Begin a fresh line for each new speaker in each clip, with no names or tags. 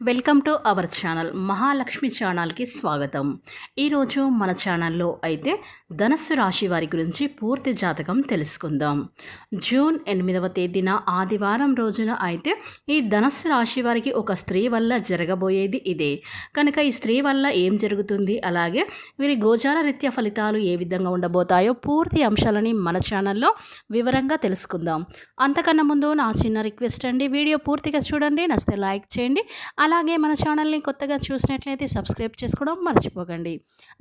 Welcome to our channel Mahalakshmi ఛానల్కి స్వాగతం. ఈరోజు మన ఛానల్లో అయితే ధనస్సు రాశి వారి గురించి పూర్తి జాతకం తెలుసుకుందాం. జూన్ ఎనిమిదవ తేదీన ఆదివారం రోజున అయితే ఈ ధనస్సు రాశి వారికి ఒక స్త్రీ వల్ల జరగబోయేది ఇదే. కనుక ఈ స్త్రీ వల్ల ఏం జరుగుతుంది? అలాగే వీరి గోచార రీత్యా ఫలితాలు ఏ విధంగా ఉండబోతాయో పూర్తి అంశాలని మన ఛానల్లో వివరంగా తెలుసుకుందాం. అంతకన్నా ముందు నా చిన్న రిక్వెస్ట్ అండి వీడియో పూర్తిగా చూడండి నచ్చితే లైక్ చేయండి అలాగే మన ఛానల్ని కొత్తగా చూసినట్లయితే సబ్స్క్రైబ్ చేసుకోవడం మర్చిపోకండి.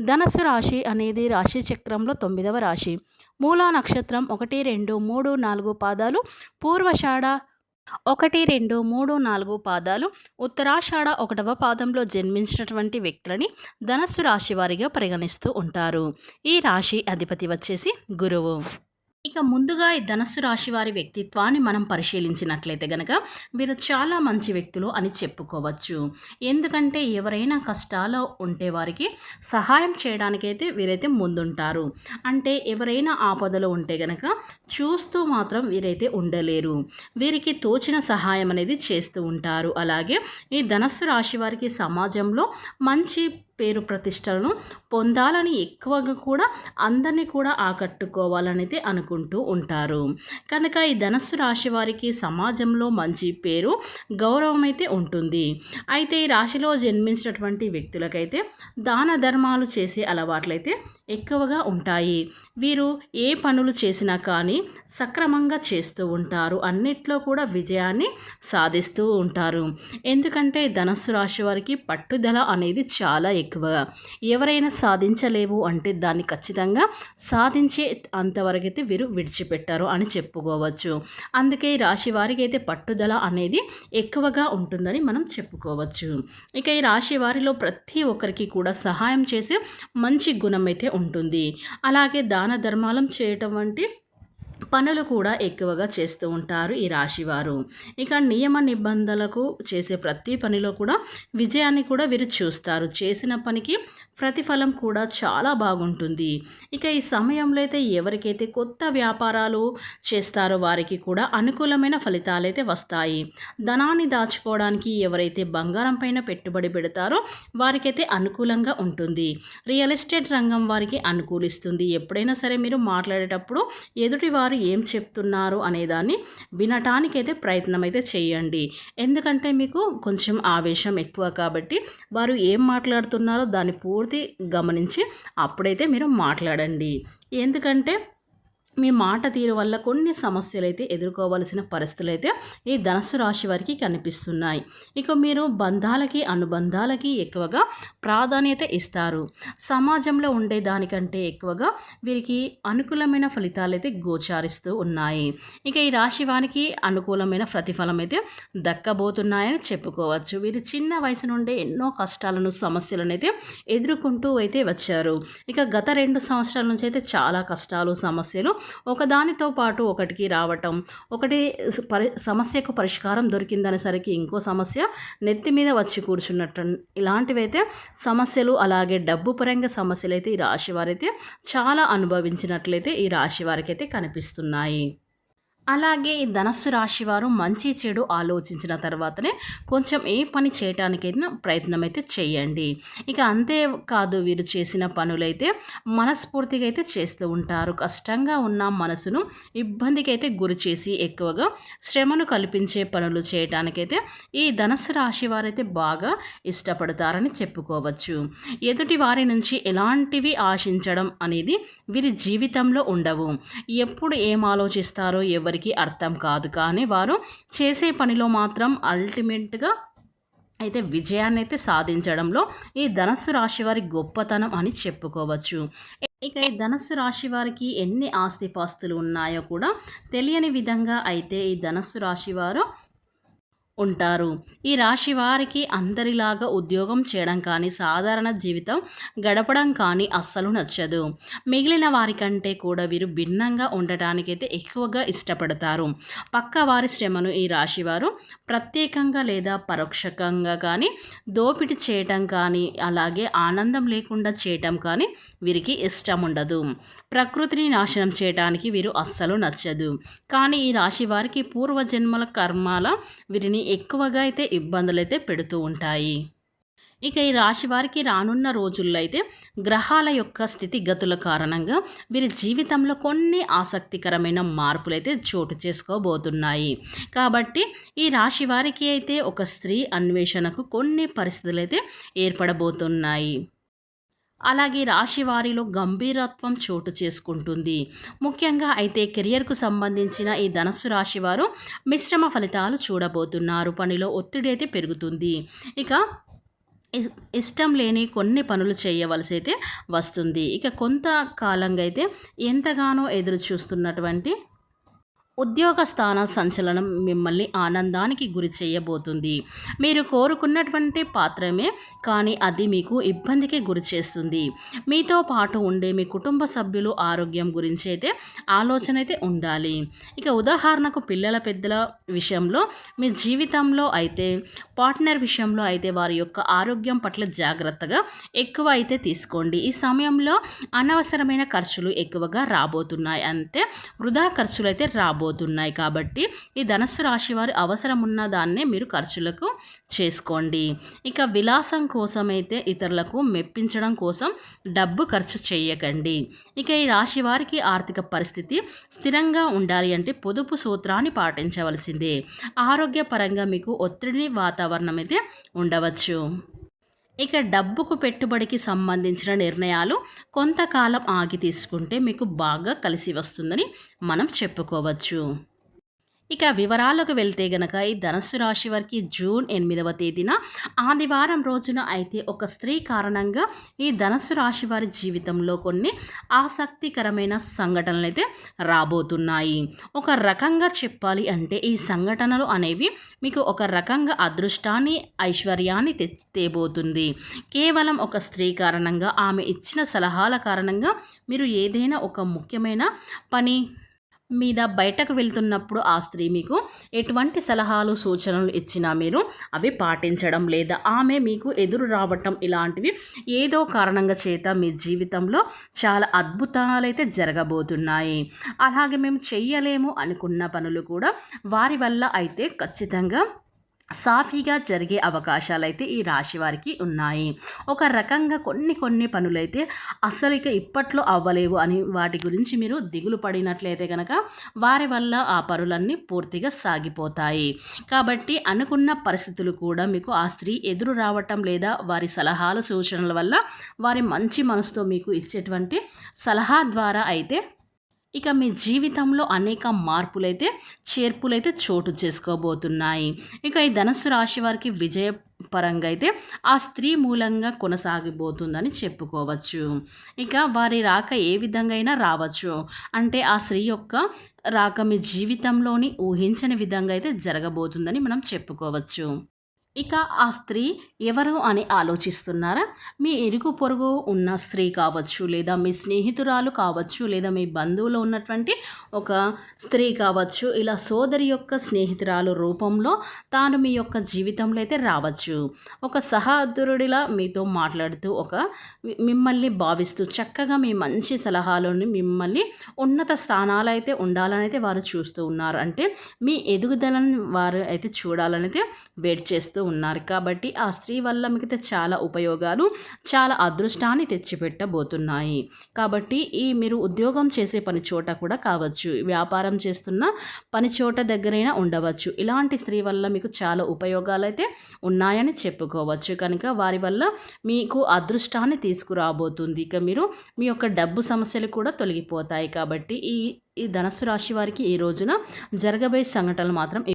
ధనస్సు రాశి అనేది రాశి చక్రంలో తొమ్మిదవ రాశి. మూలా నక్షత్రం ఒకటి రెండు మూడు నాలుగు పాదాలు. పూర్వషాఢ ఒకటి రెండు మూడు నాలుగు పాదాలు. ఉత్తరాషాఢ ఒకటవ పాదంలో జన్మించినటువంటి వ్యక్తులని ధనస్సు రాశి వారిగా పరిగణిస్తూ ఉంటారు. ఈ రాశి అధిపతి వచ్చేసి గురువు. ఇక ముందుగా ఈ ధనస్సు రాశి వారి వ్యక్తిత్వాన్ని మనం పరిశీలించినట్లయితే గనక వీరు చాలా మంచి వ్యక్తులు అని చెప్పుకోవచ్చు. ఎందుకంటే ఎవరైనా కష్టాలు ఉంటే వారికి సహాయం చేయడానికైతే వీరైతే ముందుంటారు. అంటే ఎవరైనా ఆపదలో ఉంటే గనక చూస్తూ మాత్రం వీరైతే ఉండలేరు. వీరికి తోచిన సహాయం అనేది చేస్తూ ఉంటారు. అలాగే ఈ ధనస్సు రాశి వారికి సమాజంలో మంచి పేరు ప్రతిష్టలను పొందాలని ఎక్కువగా కూడా అందరినీ కూడా ఆకట్టుకోవాలనైతే అనుకుంటూ ఉంటారు. కనుక ఈ ధనస్సు రాశి వారికి సమాజంలో మంచి పేరు గౌరవం అయితే ఉంటుంది. అయితే ఈ రాశిలో జన్మించినటువంటి వ్యక్తులకైతే దాన ధర్మాలు చేసే అలవాట్లయితే ఎక్కువగా ఉంటాయి. వీరు ఏ పనులు చేసినా కానీ సక్రమంగా చేస్తూ ఉంటారు. అన్నిట్లో కూడా విజయాన్ని సాధిస్తూ ఉంటారు. ఎందుకంటే ధనస్సు రాశి వారికి పట్టుదల అనేది చాలా ఎక్కువగా ఎవరైనా సాధించలేవు అంటే దాన్ని ఖచ్చితంగా సాధించే అంతవరకైతే వీరు విడిచిపెట్టారు అని చెప్పుకోవచ్చు. అందుకే ఈ రాశి వారికి అయితే పట్టుదల అనేది ఎక్కువగా ఉంటుందని మనం చెప్పుకోవచ్చు. ఇక ఈ రాశి వారిలో ప్రతి ఒక్కరికి కూడా సహాయం చేసే మంచి గుణం అయితే ఉంటుంది. అలాగే దాన ధర్మాలం చేయటం వంటి పనులు కూడా ఎక్కువగా చేస్తూ ఉంటారు ఈ రాశివారు. ఇక నియమ నిబంధనలకు చేసే ప్రతి పనిలో కూడా విజయాన్ని కూడా వీరు చూస్తారు. చేసిన పనికి ప్రతిఫలం కూడా చాలా బాగుంటుంది. ఇక ఈ సమయంలో అయితే ఎవరికైతే కొత్త వ్యాపారాలు చేస్తారో వారికి కూడా అనుకూలమైన ఫలితాలు అయితే వస్తాయి. ధనాన్ని దాచుకోవడానికి ఎవరైతే బంగారం పైన పెట్టుబడి పెడతారో వారికైతే అనుకూలంగా ఉంటుంది. రియల్ ఎస్టేట్ రంగం వారికి అనుకూలిస్తుంది. ఎప్పుడైనా సరే మీరు మాట్లాడేటప్పుడు ఎదుటి వారు ఏం చెప్తున్నారు అనేదాన్ని వినటానికైతే ప్రయత్నం అయితే చేయండి. ఎందుకంటే మీకు కొంచెం ఆవేశం ఎక్కువ కాబట్టి వారు ఏం మాట్లాడుతున్నారో దాన్ని పూర్తి గమనించి అప్పుడైతే మీరు మాట్లాడండి. ఎందుకంటే మీ మాట తీరు వల్ల కొన్ని సమస్యలు అయితే ఎదుర్కోవలసిన పరిస్థితులు అయితే ఈ ధనస్సు రాశి వారికి కనిపిస్తున్నాయి. ఇక మీరు బంధాలకి అనుబంధాలకి ఎక్కువగా ప్రాధాన్యత ఇస్తారు. సమాజంలో ఉండే దానికంటే ఎక్కువగా వీరికి అనుకూలమైన ఫలితాలు అయితే గోచారిస్తూ ఉన్నాయి. ఇక ఈ రాశి వారికి అనుకూలమైన ప్రతిఫలం అయితే దక్కబోతున్నాయని చెప్పుకోవచ్చు. వీరు చిన్న వయసు నుండే ఎన్నో కష్టాలను సమస్యలను అయితే ఎదుర్కొంటూ అయితే వచ్చారు. ఇక గత రెండు సంవత్సరాల నుంచి అయితే చాలా కష్టాలు సమస్యలు ఒకదానితో పాటు ఒకటికి రావటం ఒకటి పరి సమస్యకు పరిష్కారం దొరికిందనేసరికి ఇంకో సమస్య నెత్తి మీద వచ్చి కూర్చున్నట్టు. ఇలాంటివైతే సమస్యలు అలాగే డబ్బు పరంగా సమస్యలు అయితే ఈ రాశి వారైతే చాలా అనుభవించినట్లయితే ఈ రాశి వారికి అయితే కనిపిస్తున్నాయి. అలాగే ఈ ధనస్సు రాశి వారు మంచి చెడు ఆలోచించిన తర్వాతనే కొంచెం ఏ పని చేయటానికైనా ప్రయత్నం అయితే చేయండి. ఇక అంతే కాదు వీరు చేసిన పనులైతే మనస్ఫూర్తిగా అయితే చేస్తూ ఉంటారు. కష్టంగా ఉన్న మనసును ఇబ్బందికి అయితే గురి చేసి ఎక్కువగా శ్రమను కల్పించే పనులు చేయటానికైతే ఈ ధనస్సు రాశి వారైతే బాగా ఇష్టపడతారని చెప్పుకోవచ్చు. ఎదుటి వారి నుంచి ఎలాంటివి ఆశించడం అనేది వీరి జీవితంలో ఉండవు. ఎప్పుడు ఏం ఆలోచిస్తారో ఎవరి ఎవరికి అర్థం కాదు. కానీ వారు చేసే పనిలో మాత్రం అల్టిమేట్గా అయితే విజయాన్ని అయితే సాధించడంలో ఈ ధనస్సు రాశి వారి గొప్పతనం అని చెప్పుకోవచ్చు. ఇక ఈ ధనస్సు రాశి వారికి ఎన్ని ఆస్తిపాస్తులు ఉన్నాయో కూడా తెలియని విధంగా అయితే ఈ ధనస్సు రాశి వారు ఉంటారు. ఈ రాశి వారికి అందరిలాగా ఉద్యోగం చేయడం కానీ సాధారణ జీవితం గడపడం కానీ అస్సలు నచ్చదు. మిగిలిన వారికంటే కూడా వీరు భిన్నంగా ఉండటానికైతే ఎక్కువగా ఇష్టపడతారు. పక్క వారి శ్రమను ఈ రాశివారు ప్రత్యేకంగా లేదా పరోక్షకంగా కానీ దోపిడీ చేయటం కానీ అలాగే ఆనందం లేకుండా చేయటం కానీ వీరికి ఇష్టం ఉండదు. ప్రకృతిని నాశనం చేయడానికి వీరు అస్సలు నచ్చదు. కానీ ఈ రాశి వారికి పూర్వజన్మల కర్మాల వీరిని ఎక్కువగా అయితే ఇబ్బందులు అయితే పెడుతూ ఉంటాయి. ఇక ఈ రాశి వారికి రానున్న రోజుల్లో అయితే గ్రహాల యొక్క స్థితిగతుల కారణంగా వీరి జీవితంలో కొన్ని ఆసక్తికరమైన మార్పులు అయితే చోటు చేసుకోబోతున్నాయి. కాబట్టి ఈ రాశి వారికి అయితే ఒక స్త్రీ అన్వేషణకు కొన్ని పరిస్థితులు అయితే ఏర్పడబోతున్నాయి. అలాగే రాశి వారిలో గంభీరత్వం చోటు చేసుకుంటుంది. ముఖ్యంగా అయితే కెరియర్కు సంబంధించిన ఈ ధనస్సు రాశి వారు మిశ్రమ ఫలితాలు చూడబోతున్నారు. పనిలో ఒత్తిడి అయితే పెరుగుతుంది. ఇక ఇష్టం లేని కొన్ని పనులు చేయవలసి అయితే వస్తుంది. ఇక కొంత కాలంగా అయితే ఎంతగానో ఎదురు చూస్తున్నటువంటి ఉద్యోగ స్థాన సంచలనం మిమ్మల్ని ఆనందానికి గురి చేయబోతుంది. మీరు కోరుకున్నటువంటి పాత్రమే కానీ అది మీకు ఇబ్బందికి గురి చేస్తుంది. మీతో పాటు ఉండే మీ కుటుంబ సభ్యులు ఆరోగ్యం గురించి అయితే ఆలోచన అయితే ఉండాలి. ఇక ఉదాహరణకు పిల్లల పెద్దల విషయంలో మీ జీవితంలో అయితే పార్ట్నర్ విషయంలో అయితే వారి యొక్క ఆరోగ్యం పట్ల జాగ్రత్తగా ఎక్కువ అయితే తీసుకోండి. ఈ సమయంలో అనవసరమైన ఖర్చులు ఎక్కువగా రాబోతున్నాయి. అంటే వృధా ఖర్చులు అయితే రాబో రాబోతున్నాయి కాబట్టి ఈ ధనస్సు రాశి వారి అవసరం ఉన్న దాన్నే మీరు ఖర్చులకు చేసుకోండి. ఇక విలాసం కోసమైతే ఇతరులకు మెప్పించడం కోసం డబ్బు ఖర్చు చేయకండి. ఇక ఈ రాశి వారికి ఆర్థిక పరిస్థితి స్థిరంగా ఉండాలి అంటే పొదుపు సూత్రాన్ని పాటించవలసిందే. ఆరోగ్యపరంగా మీకు ఒత్తిడి వాతావరణం అయితే ఉండవచ్చు. ఇక డబ్బుకు పెట్టుబడికి సంబంధించిన నిర్ణయాలు కొంతకాలం ఆగి తీసుకుంటే మీకు బాగా కలిసి వస్తుందని మనం చెప్పుకోవచ్చు. ఇక వివరాలకు వెళ్తే గనక ఈ ధనస్సు రాశి వారికి జూన్ ఎనిమిదవ తేదీన ఆదివారం రోజున అయితే ఒక స్త్రీ కారణంగా ఈ ధనస్సు రాశి వారి జీవితంలో కొన్ని ఆసక్తికరమైన సంఘటనలు అయితే రాబోతున్నాయి. ఒక రకంగా చెప్పాలి అంటే ఈ సంఘటనలు అనేవి మీకు ఒక రకంగా అదృష్టాన్ని ఐశ్వర్యాన్ని తెబోతుంది. కేవలం ఒక స్త్రీ కారణంగా ఆమె ఇచ్చిన సలహాల కారణంగా మీరు ఏదైనా ఒక ముఖ్యమైన పని మీద బయటకు వెళ్తున్నప్పుడు ఆ స్త్రీ మీకు ఎటువంటి సలహాలు సూచనలు ఇచ్చినా మీరు అవి పాటించడం లేదా ఆమె మీకు ఎదురు రావటం ఇలాంటివి ఏదో కారణంగా చేత మీ జీవితంలో చాలా అద్భుతాలైతే జరగబోతున్నాయి. అలాగే మేము చెయ్యలేము అనుకున్న పనులు కూడా వారి వల్ల అయితే ఖచ్చితంగా సాఫీగా జరిగే అవకాశాలు అయితే ఈ రాశి వారికి ఉన్నాయి. ఒక రకంగా కొన్ని కొన్ని పనులైతే అసలు ఇక ఇప్పట్లో అవ్వలేవు అని వాటి గురించి మీరు దిగులు పడినట్లయితే కనుక వారి వల్ల ఆ పనులన్నీ పూర్తిగా సాగిపోతాయి. కాబట్టి అనుకున్న పరిస్థితులు కూడా మీకు ఆ స్త్రీ ఎదురు రావటం లేదా వారి సలహాలు సూచనల వల్ల వారి మంచి మనసుతో మీకు ఇచ్చేటువంటి సలహా ద్వారా అయితే ఇక మీ జీవితంలో అనేక మార్పులైతే చేర్పులైతే చోటు చేసుకోబోతున్నాయి. ఇక ఈ ధనస్సు రాశి వారికి విజయ పరంగా అయితే ఆ స్త్రీ మూలంగా కొనసాగిపోతుందని చెప్పుకోవచ్చు. ఇక వారి రాక ఏ విధంగా అయినా రావచ్చు. అంటే ఆ స్త్రీ యొక్క రాక మీ జీవితంలోని ఊహించని విధంగా అయితే జరగబోతుందని మనం చెప్పుకోవచ్చు. ఇక ఆ స్త్రీ ఎవరు అని ఆలోచిస్తున్నారా? మీ ఇరుగు పొరుగు ఉన్న స్త్రీ కావచ్చు లేదా మీ స్నేహితురాలు కావచ్చు లేదా మీ బంధువులో ఉన్నటువంటి ఒక స్త్రీ కావచ్చు ఇలా సోదరి యొక్క స్నేహితురాలు రూపంలో తాను మీ యొక్క జీవితంలో అయితే రావచ్చు. ఒక సహోదరుడిలా మీతో మాట్లాడుతూ ఒక మిమ్మల్ని భావిస్తూ చక్కగా మీ మంచి సలహాలను మిమ్మల్ని ఉన్నత స్థానాలు అయితే ఉండాలని అయితే వారు చూస్తూ ఉన్నారు. అంటే మీ ఎదుగుదలను వారు అయితే చూడాలని అయితే వెయిట్ చేస్తూ ఉన్నారు. కాబట్టి ఆ స్త్రీ వల్ల మిగతా చాలా ఉపయోగాలు చాలా అదృష్టాన్ని తెచ్చిపెట్టబోతున్నాయి. కాబట్టి ఈ మీరు ఉద్యోగం చేసే పని చోట కూడా కావచ్చు. వ్యాపారం చేస్తున్న పని చోట దగ్గరైనా ఉండవచ్చు. ఇలాంటి స్త్రీ వల్ల మీకు చాలా ఉపయోగాలు అయితే ఉన్నాయని చెప్పుకోవచ్చు. కనుక వారి వల్ల మీకు అదృష్టాన్ని తీసుకురాబోతుంది. ఇక మీరు మీ యొక్క డబ్బు సమస్యలు కూడా తొలగిపోతాయి. కాబట్టి ఈ ఈ ధనస్సు రాశి వారికి ఈ రోజున జరగబోయే సంఘటనలు మాత్రం